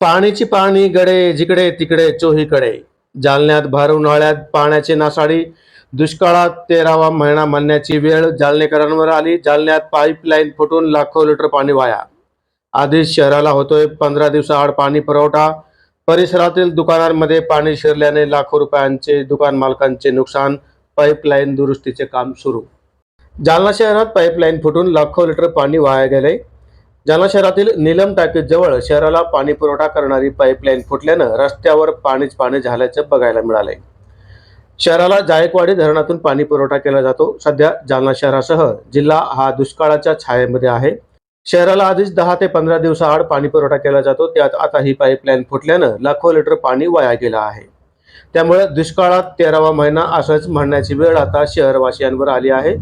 पाणीची पाणी गडे जिकडे तिकडे चोहीकडे. जालन्यात भर उन्हाळ्यात पाण्याची नासाडी. दुष्काळात तेरावा महिना म्हणण्याची वेळ जालनेकरांवर आली. जालन्यात पाईपलाईन फुटून लाखो लिटर पाणी वाया. आधीच शहराला होतोय पंधरा दिवसाआड पाणी पुरवठा. परिसरातील दुकानांमध्ये पाणी शिरल्याने लाखो रुपयांचे दुकान मालकांचे नुकसान. पाईपलाईन दुरुस्तीचे काम सुरू. जालना शहरात पाईपलाईन फुटून लाखो लिटर पाणी वाया गेले. जालना शहरातील नीलम टाकीजवळ शहराला पाणी पुरवठा करणारी पाईपलाईन फुटल्यानं रस्त्यावर पाणीच पाणी झाल्याचं बघायला मिळालंय. शहराला जायकवाडी धरणातून पाणी पुरवठा केला जातो. सध्या जालना शहरासह जिल्हा हा दुष्काळाच्या छायेमध्ये आहे. शहराला आधीच दहा ते पंधरा दिवसाआड पाणी पुरवठा केला जातो. त्यात आता ही पाईपलाईन फुटल्यानं लाखो लिटर पाणी वाया गेलं आहे. त्यामुळे दुष्काळात तेरावा महिना असंच म्हणण्याची वेळ आता शहरवासियांवर आली आहे.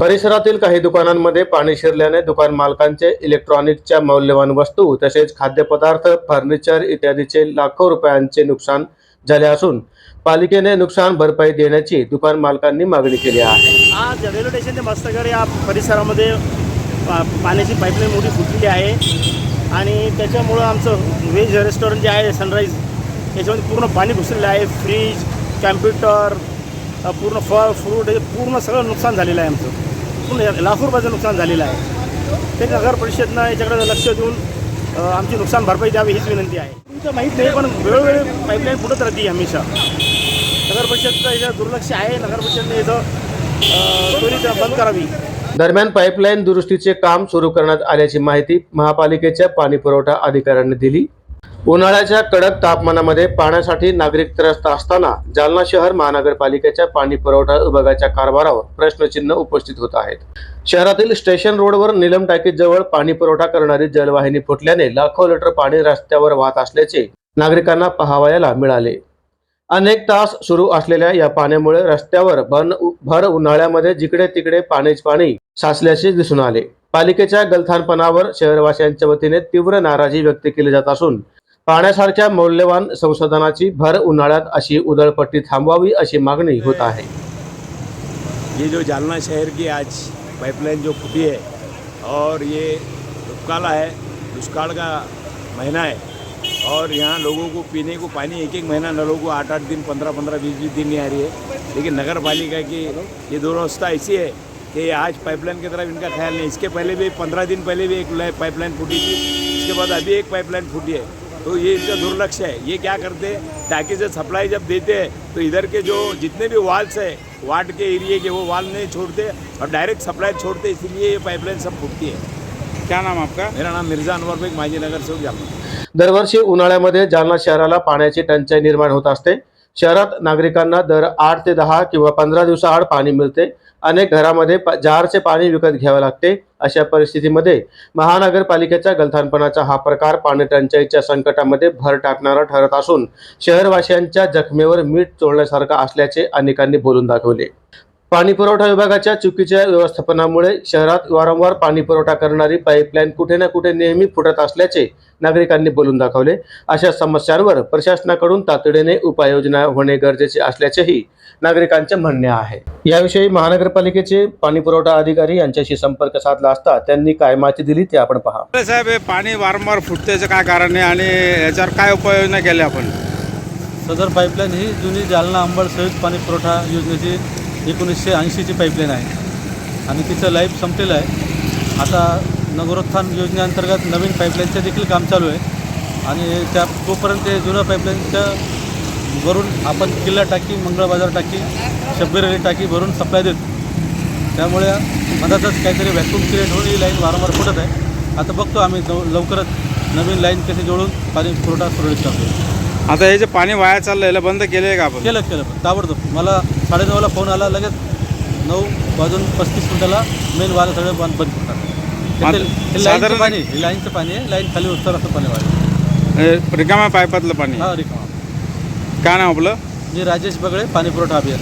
परिसरातील काही दुकानांमध्ये पाणी शिरल्याने दुकान मालकांचे इलेक्ट्रॉनिकच्या मौल्यवान वस्तू तसेच खाद्यपदार्थ फर्निचर इत्यादीचे लाखो रुपयांचे नुकसान झाले असून पालिकेने नुकसान भरपाई देण्याची दुकान मालकांनी मागणी केली आहे. आज रेल्वे स्टेशन ते मस्तगर या परिसरामध्ये पा पाण्याची पाईपलाईन मोठी फुटलेली आहे आणि त्याच्यामुळं आमचं व्हेज रेस्टॉरंट जे आहे सनराईज याच्यामध्ये पूर्ण पाणी घुसलेलं आहे. फ्रीज कॅम्प्युटर पूर्ण फळ फ्रूट हे पूर्ण सगळं नुकसान झालेलं आहे आमचं. पूर्ण लाखो रुपयाचं नुकसान झालेलं आहे. ते नगर परिषदनं याच्याकडे लक्ष देऊन आमची नुकसान भरपाई द्यावी हीच विनंती आहे. तुमचं माहीत नाही पण वेळोवेळी पाईपलाईन फुटत राहते हमेशा. नगर परिषदचं याचं दुर्लक्ष आहे नगर परिषदने याचं त्वरित बंद करावी. दरम्यान पाईपलाईन दुरुस्तीचे काम सुरू करण्यात आल्याची माहिती महापालिकेच्या पाणी पुरवठा अधिकाऱ्यांनी दिली. उन्हाळ्याच्या कडक तापमानामध्ये पाण्यासाठी नागरिक त्रस्त असताना जालना शहर महानगरपालिकेच्या पाणी पुरवठा विभागाच्या कारभारावर प्रश्नचिन्ह उपस्थित होत आहेत. शहरातील स्टेशन रोडवर निलम टाकीजवळ पाणी पुरवठा करणारी जलवाहिनी फुटल्याने लाखो लिटर पाणी रस्त्यावर वाहत असल्याचे नागरिकांना पाहावयाला मिळाले. अनेक तास सुरू असलेल्या या पाण्यामुळे रस्त्यावर बन भर उन्हाळ्यामध्ये जिकडे तिकडे पाणीच पाणी साचल्याचे दिसून आले. पालिकेच्या गलथानपणावर शहरवासियांच्या वतीने तीव्र नाराजी व्यक्त केली जात असून पाण्यासारख्या मौल्यवान संसाधनाची भर उन्हाळ्यात अशी उधळपट्टी थांबवावी अशी मागणी होत आहे. ये जो जालना शहर की आज पाइपलाइन जो फूटी है और ये दुष्काल है दुष्काल का महीना है और यहाँ लोगों को पीने को पानी एक एक महीना नलों को आठ आठ दिन पंद्रह पंद्रह बीस बीस दिन नहीं आ रही है। लेकिन नगर पालिका की ये दुरवस्था ऐसी है कि आज पाइपलाइन की तरफ इनका ख्याल नहीं। इसके पहले भी पंद्रह दिन पहले भी एक पाइपलाइन फूटी थी इसके बाद अभी एक पाइपलाइन फूटी है। तो ये इनका दुर्लक्ष्य है। ये क्या करते हैं? टाकी से सप्लाई जब देते हैं तो इधर के जो जितने भी वाल्स है वार्ड के एरिए के वो वाल नहीं छोड़ते और डायरेक्ट सप्लाई छोड़ते इसलिए ये पाइपलाइन सब फूटती है। क्या नाम आपका? मेरा नाम मिर्ज़ा अनवर बेग माजी नगर सेवक जालना। दरवर्षी उन्हाळ्यामध्ये जालना शहराला पाण्याची टंचाई निर्माण होत असते. शहरात नागरिकांना दर आठ ते दहा किंवा पंधरा दिवसाआड पाणी मिळते. अनेक घरामध्ये प- जारचे पाणी विकत घ्यावे लागते. अशा परिस्थितीमध्ये महानगरपालिकेच्या गलथानपणाचा हा प्रकार पाणी टंचाईच्या संकटामध्ये भर टाकणारा ठरत असून शहरवासियांच्या जखमेवर मीठ चोळण्यासारखा असल्याचे अनेकांनी बोलून दाखवले. पाणी पुरवठा विभागाच्या चुकीच्या व्यवस्थापनामुळे शहरात वारंवार पाणी पुरवठा करणारी पाईपलाईन कुठे ना कुठे नेहमी फुटत असल्याचे नागरिकांनी बोलून दाखवले. अशा समस्यांवर प्रशासनाकडून तातडीने उपाययोजना होणे गरजेचे असल्याचेही नागरिकांचे म्हणणे आहे. याविषयी महानगरपालिकेचे पाणी पुरवठा अधिकारी यांच्याशी संपर्क साधला असता त्यांनी काय माहिती दिली ते आपण पहा. साहेब हे पाणी वारंवार फुटतेचं काय कारण आहे आणि याच्यावर काय उपाययोजना केल्या आपण? सदर पाईपलाईन ही जुनी जालना अंबड संयुक्त पाणी पुरवठा योजनेची एकोणीसशे ऐंशीची पाईपलाईन आहे. आणि तिचं लाईफ संपलेलं आहे. आता नगरोत्थान योजनेअंतर्गत नवीन पाईपलाईनचं देखील काम चालू आहे. आणि त्या तोपर्यंत ते जुन्या पाईपलाईनच्या वरून आपण किल्ला टाकी मंगळ बाजार टाकी शब्बीर टाकी भरून सप्लाय देतो. त्यामुळे मधातच काहीतरी व्हॅक्यूम क्रिएट होऊन ही लाईन वारंवार फुटत आहे. आता बघतो आम्ही लवकरच नवीन लाईन कशी जोडून पाणी पुरवठा सुरळीत करतो आता हे जे पाणी वाया चाललं याला बंद केलं आहे का आपण? केलं केलं. ताबडतोब. मला साडेनऊला फोन आला लगेच नऊ वाजून पस्तीस मिनिटाला मेन वाला सगळं बंद बंद करतात. हे लाईनचं साधारण- पाणी हे लाईनचं पाणी आहे लाईन खाली उतर असं पाणी वाढलं हे रिकाम्या पाईपातलं पाणी हा रिकामा. काय नाव आपलं? मी राजेश बगळे पाणी पुरवठा अभियान